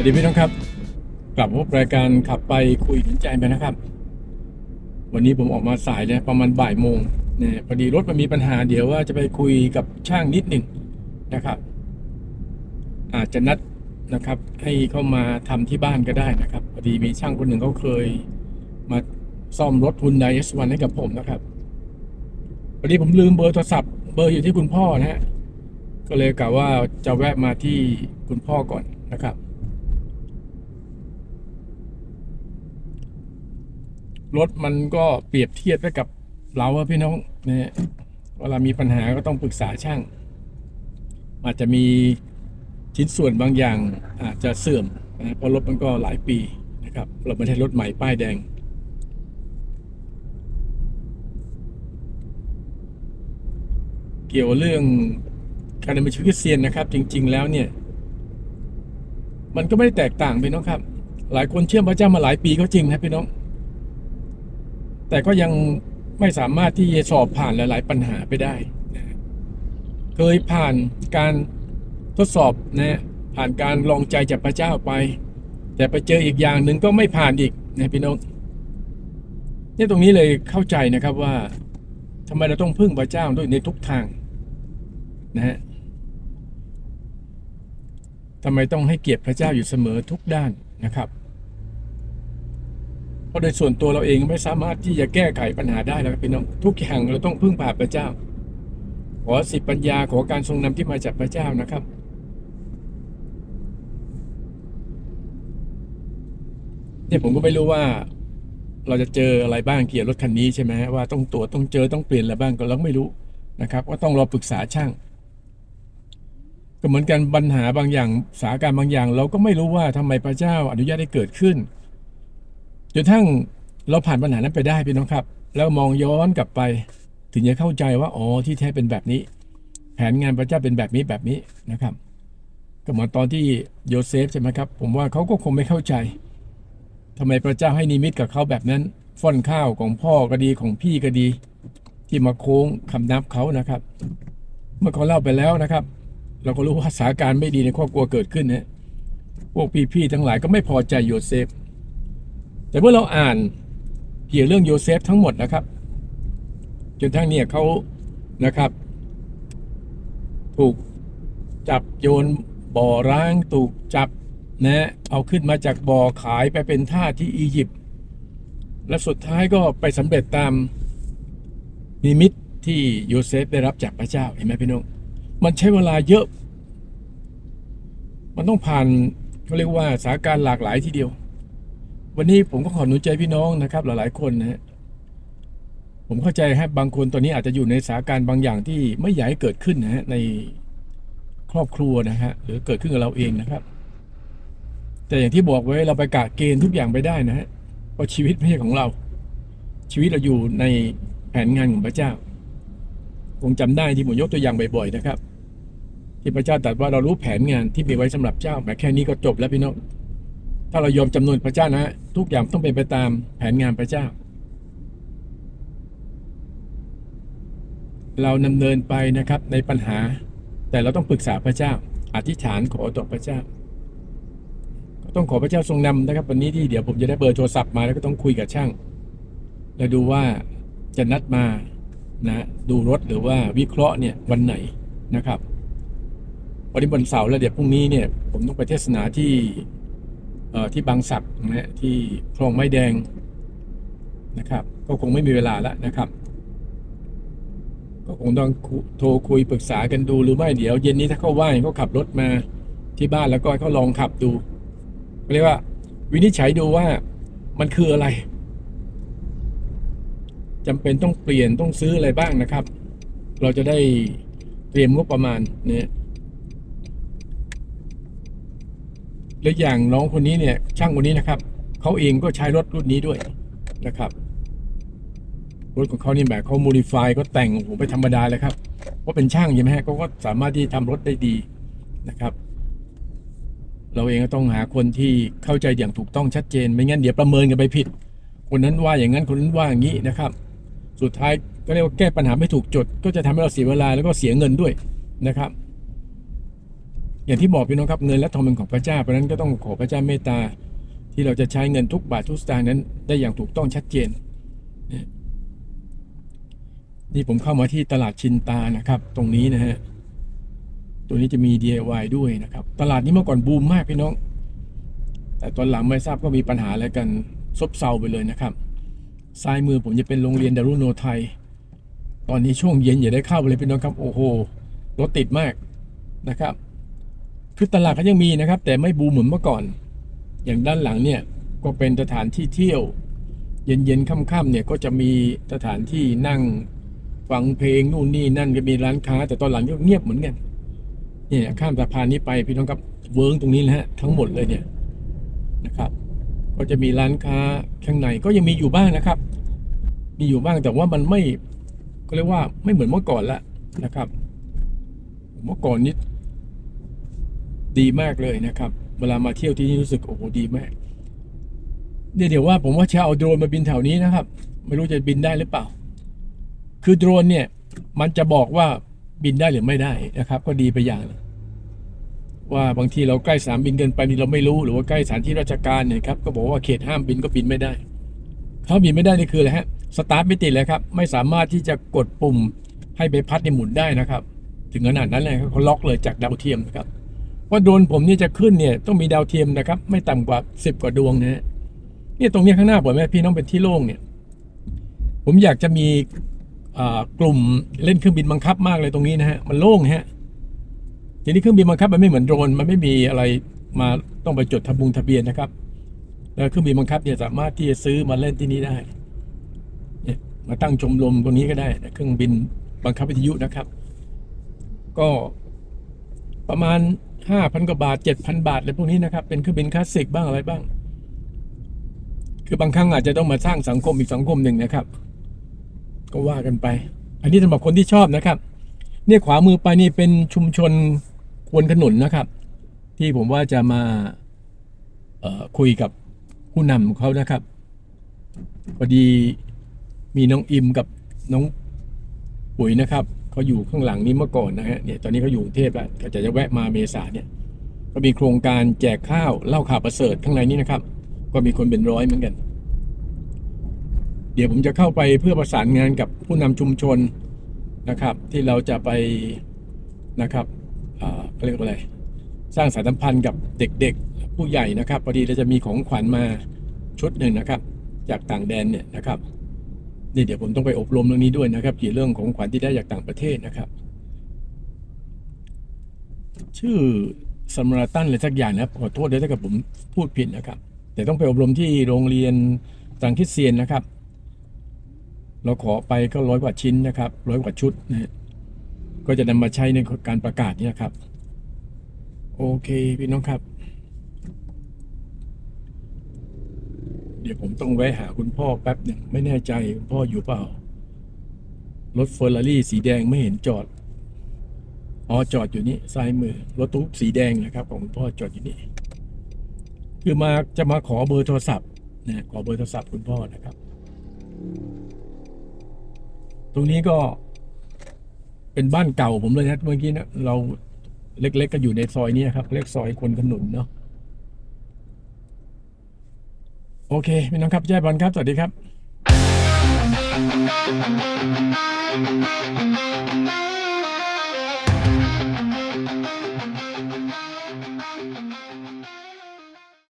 วัสดีพี่น้องครับ กลับพบรายการขับไปคุยถึงใจไปนะครับ วันนี้ผมออกมาสายนะประมาณบ่ายโมงนะพอดีรถมันมีปัญหาเดี๋ยวว่าจะไปคุยกับช่างนิดหนึ่งนะครับ อาจจะนัดนะครับ ให้เข้ามาทำที่บ้านก็ได้นะครับพอดีมีช่างคนหนึ่งเขาเคยมาซ่อมรถ Hyundai S1 ให้กับผมนะครับพอดีผมลืมเบอร์โทรศัพท์เบอร์อยู่ที่คุณพ่อนะฮะก็เลยกะว่าจะแวะมาที่คุณพ่อก่อนนะครับ รถมันก็เปรียบเทียบไปกับเราอะพี่น้องเนี่ยเวลามีปัญหาก็ต้องปรึกษาช่าง อาจจะมีชิ้นส่วนบางอย่างอาจจะเสื่อมนะเพราะรถมันก็หลายปีนะครับ เราไม่ใช่รถใหม่ป้ายแดง เกี่ยวเรื่องการดำเนินชีวิตเตียนนะครับ จริง ๆ แล้วเนี่ย มันก็ไม่ได้แตกต่างพี่น้องครับ หลายคนเชื่อพระเจ้ามาหลายปีก็จริงนะพี่น้อง แต่ก็ยังไม่สามารถที่จะสอบผ่านหลาย ๆ ปัญหาไปได้นะเคยผ่านการทดสอบนะผ่านการลองใจจากพระเจ้าไป แต่ไปเจออีกอย่างหนึ่งก็ไม่ผ่านอีกนะพี่น้องเนี่ยตรงนี้เลยเข้าใจนะครับว่าทำไมเราต้องพึ่งพระเจ้าด้วยในทุกทางนะฮะทำไมต้องให้เกียรติพระเจ้าอยู่เสมอทุกด้านนะครับ เพราะโดยส่วนตัวเราเองไม่สามารถที่จะแก้ไขปัญหาได้แล้วพี่น้องทุกอย่างเราต้องพึ่งพาพระเจ้า ขอสิปัญญาขอการทรงนำที่มาจากพระเจ้านะครับ เนี่ยผมก็ไม่รู้ว่า เราจะเจออะไรบ้างเกี่ยวรถคันนี้ใช่ไหมว่าต้องตรวจต้องเจอต้องเปลี่ยนอะไรบ้างก็เราไม่รู้นะครับก็ต้องรอปรึกษาช่างก็เหมือนกันปัญหาบางอย่างสาการบางอย่าง เราก็ไม่รู้ว่าทำไมพระเจ้าอนุญาตให้เกิดขึ้น จนทั้งเราผ่านปัญหานั้นไปได้พี่น้องครับ แล้วมองย้อนกลับไป ถึงจะเข้าใจว่าอ๋อที่แท้เป็นแบบนี้ แผนงานพระเจ้าเป็นแบบนี้แบบนี้นะครับ ก็เหมือนตอนที่โยเซฟใช่ไหมครับ ผมว่าเขาก็คงไม่เข้าใจทำไมพระเจ้าให้นิมิตกับเขาแบบนั้นฟ่อนข้าวของพ่อก็ดีของพี่ก็ดี ที่มาโค้งคำนับเขานะครับ เมื่อเขาเล่าไปแล้วนะครับ เราก็รู้ว่าสถานการณ์ไม่ดีในครอบครัวเกิดขึ้นนะพวกพี่ๆทั้งหลายก็ไม่พอใจโยเซฟ แต่เมื่อเราอ่านเกี่ยวเรื่องโยเซฟทั้งหมดนะครับ จนทั้งเนี่ยเขานะครับ ถูกจับโยนบ่อร้างถูกจับนะเอาขึ้นมาจากบ่อขายไปเป็นทาสที่อียิปต์และสุดท้ายก็ไปสำเร็จตามนิมิตที่โยเซฟได้รับจากพระเจ้าเห็นไหมพี่น้องมันใช้เวลาเยอะ มันต้องผ่านเขาเรียกว่าสาการหลากหลายทีเดียว วันนี้ผมก็ขอหนุนใจพี่น้องนะครับ หลายๆคนนะฮะผมเข้าใจฮะบางคนตอนนี้อาจจะอยู่ในสถานการณ์บางอย่างที่ไม่อยากให้เกิดขึ้นนะฮะในครอบครัวนะฮะหรือเกิดขึ้นกับเราเองนะครับ แต่อย่างที่บอกไว้เราไปกะเกณฑ์ทุกอย่างไปได้นะฮะเพราะชีวิตไม่ใช่ของเรา ชีวิตเราอยู่ในแผนงานของพระเจ้า คงจำได้ที่ผมยกตัวอย่างบ่อยๆนะครับ ที่พระเจ้าตรัสว่าเรารู้แผนงานที่มีไว้สำหรับเจ้าแต่แค่นี้ก็จบแล้วพี่น้อง ถ้าเรายอมจำนวนพระเจ้านะทุกอย่างต้องเป็นไปตามแผนงานพระเจ้า เราดำเนินไปนะครับในปัญหา แต่เราต้องปรึกษาพระเจ้า อธิษฐานขอต่อพระเจ้าก็ต้องขอพระเจ้าทรงนำนะครับ วันนี้ที่เดี๋ยวผมจะได้เบอร์โทรศัพท์มาแล้วก็ต้องคุยกับช่าง แล้วดูว่าจะนัดมานะดูรถหรือว่าวิเคราะห์เนี่ยวันไหนนะครับวันนี้วันเสาร์แล้วเดี๋ยวพรุ่งนี้เนี่ยผมต้องไปเทศนาที่ ที่บางสักนะที่คลองไม้แดงนะครับ ก็คงไม่มีเวลาแล้วนะครับ ก็คงต้องโทรคุยปรึกษากันดูหรือไม่เดี๋ยว เย็นนี้ถ้าเขาว่างเขาขับรถมาที่บ้านแล้วก็เขาลองขับดูเรียกว่า วินิจฉัยดูว่ามันคืออะไรจำเป็นต้องเปลี่ยนต้องซื้ออะไรบ้างนะครับ เราจะได้เตรียมงบประมาณเนี่ย และอย่างน้องคนนี้เนี่ย ช่างคนนี้นะครับเขาเองก็ใช้รถรุ่นนี้ด้วยนะครับรถของเขานี่แบบเขาโมดิฟายเขาแต่งโอ้โหไปธรรมดาเลยครับเพราะเป็นช่างใช่ไหมฮะเขาก็สามารถที่ทำรถได้ดีนะครับ เราเองก็ต้องหาคนที่เข้าใจอย่างถูกต้องชัดเจน ไม่งั้นเดี๋ยวประเมินกันไปผิด คนนั้นว่าอย่างนั้นคนนั้นว่าอย่างนี้นะครับ สุดท้ายก็เรียกว่าแก้ปัญหาไม่ถูกจุดก็จะทำให้เราเสียเวลาแล้วก็เสียเงินด้วยนะครับ อย่างที่บอกพี่น้องครับเงินและทองเป็นของพระเจ้าเพราะนั้นก็ต้องขอพระเจ้าเมตตา ที่เราจะใช้เงินทุกบาททุกสตางค์นั้น ได้อย่างถูกต้องชัดเจนนี่ยนี่ผมเข้ามาที่ตลาดชินตานะครับ ตรงนี้นะฮะตัวนี้จะมี DIY ด้วยนะครับ ตลาดนี้เมื่อก่อนบูมมากพี่น้อง แต่ตอนหลังไม่ทราบก็มีปัญหาอะไรกันซบเซาไปเลยนะครับซ้ายมือผมจะเป็นโรงเรียนดารุโนไทย ตอนนี้ช่วงเย็นอย่าได้เข้าไปเลยพี่น้องครับ โอ้โหรถติดมากนะครับ คือตลาดก็ยังมีนะครับ แต่ไม่บูมเหมือนเมื่อก่อน อย่างด้านหลังเนี่ยก็เป็นสถานที่เที่ยว เย็นๆค่ำๆเนี่ยก็จะมีสถานที่นั่งฟังเพลงนู่นนี่นั่นก็มีร้านค้า แต่ตอนหลังก็เงียบเหมือนกันเนี่ยข้ามสะพานนี้ไปพี่น้องครับเวิร์งตรงนี้นะฮะทั้งหมดเลยเนี่ยนะครับ ก็จะมีร้านค้าข้างในก็ยังมีอยู่บ้างนะครับ มีอยู่บ้างแต่ว่ามันไม่ก็เรียกว่าไม่เหมือนเมื่อก่อนละนะครับ เมื่อก่อนนี้ ดีมากเลยนะครับ เวลามาเที่ยวที่นี่รู้สึกโอ้โหดีมากเนี่ยเดี๋ยวว่าผมว่าจะเอาโดรนมาบินแถวนี้นะครับ ไม่รู้จะบินได้หรือเปล่า คือโดรนเนี่ย มันจะบอกว่าบินได้หรือไม่ได้นะครับ ก็ดีไปอย่างหนึ่ว่าบางทีเราใกล้สนามบินเกินไปนี่เราไม่รู้หรือว่าใกล้สถานที่ราชการเนี่ยครับก็บอกว่าเขตห้ามบินก็บินไม่ได้เขาบินไม่ได้นี่คืออะไรฮะสตาร์ทไม่ติดเลยครับไม่สามารถที่จะกดปุ่มให้ใบพัดในหมุนได้นะครับ ถึงขนาดนั้นเลยเขาล็อกเลยจากดาวเทียมนะครับ ว่าโดรนผมนี่จะขึ้นเนี่ยต้องมีดาวเทียมนะครับ ไม่ต่ำกว่าสิบกว่าดวงนะฮะเนี่ยตรงนี้ข้างหน้าผมแม่พี่น้องเป็นที่โล่งเนี่ย ผมอยากจะมีกลุ่มเล่นเครื่องบินบังคับมากเลยตรงนี้นะฮะมันโล่งฮะทีนี้เครื่องบินบังคับมันไม่เหมือนโดรนมันไม่มีอะไรมาต้องไปจดทะบุงทะเบียนนะครับ แล้วเครื่องบินบังคับเนี่ยสามารถที่จะซื้อมาเล่นที่นี่ได้เนี่ยมาตั้งชมรมตรงนี้ก็ได้นะเครื่องบินบังคับวิทยุนะครับ ก็ประมาณ ห้าพันกว่าบาทเจ็ดพันบาทอะไรพวกนี้นะครับ เป็นเครื่องบินคลาสสิกบ้างอะไรบ้าง คือบางครั้งอาจจะต้องมาสร้างสังคมอีกสังคมหนึ่งนะครับ ก็ว่ากันไป อันนี้สำหรับคนที่ชอบนะครับ เนี่ยขวามือไปนี่เป็นชุมชนควนขนุนนะครับ ที่ผมว่าจะมาคุยกับผู้นำเขานะครับพอดีมีน้องอิมกับน้องปุ๋ยนะครับ เขาอยู่ข้างหลังนี้เมื่อก่อนนะฮะเนี่ยตอนนี้เขาอยู่กรุงเทพแล้วก็จะจะแวะมาเมษาเนี่ยก็มีโครงการแจกข้าวเล่าข่าวประเสริฐข้างในนี้นะครับ ก็มีคนเป็นร้อยเหมือนกัน เดี๋ยวผมจะเข้าไปเพื่อประสานงานกับผู้นำชุมชนนะครับ ที่เราจะไปนะครับเขาเรียกว่าอะไร สร้างสายสัมพันธ์กับเด็กๆ ผู้ใหญ่นะครับพอดีเราจะมีของขวัญมาชุดหนึ่งนะครับ จากต่างแดนเนี่ยนะครับ นี่เดี๋ยวผมต้องไปอบรมเรื่องนี้ด้วยนะครับเกี่ยวเรื่องของขวัญที่ได้จากต่างประเทศนะครับ ชื่อสมราตันอะไรสักอย่างนะครับขอโทษด้วยถ้าเกิดผมพูดผิดนะครับ แต่ต้องไปอบรมที่โรงเรียนสังคริสเซียนนะครับ เราขอไปก็ร้อยกว่าชิ้นนะครับร้อยกว่าชุดนะฮะก็จะนำมาใช้ในการประกาศนี่ยครับ โอเคพี่น้องครับ เดี๋ยวผมต้องแวะหาคุณพ่อแป๊บหนึ่งไม่แน่ใจคุณพ่ออยู่เปล่า รถเฟอร์รารี่สีแดงไม่เห็นจอด อ๋อจอดอยู่นี่ซ้ายมือ รถตุ๊กสีแดงนะครับ ของคุณพ่อจอดอยู่นี่ คือมาจะมาขอเบอร์โทรศัพท์นะขอเบอร์โทรศัพท์คุณพ่อนะครับ ตรงนี้ก็เป็นบ้านเก่าผมเลยนะเมื่อกี้นะเราเล็กๆก็อยู่ในซอยนี้ครับเรียกซอยคนขนุนเนาะ โอเคพี่น้องครับแย่บอลครับ สวัสดีครับ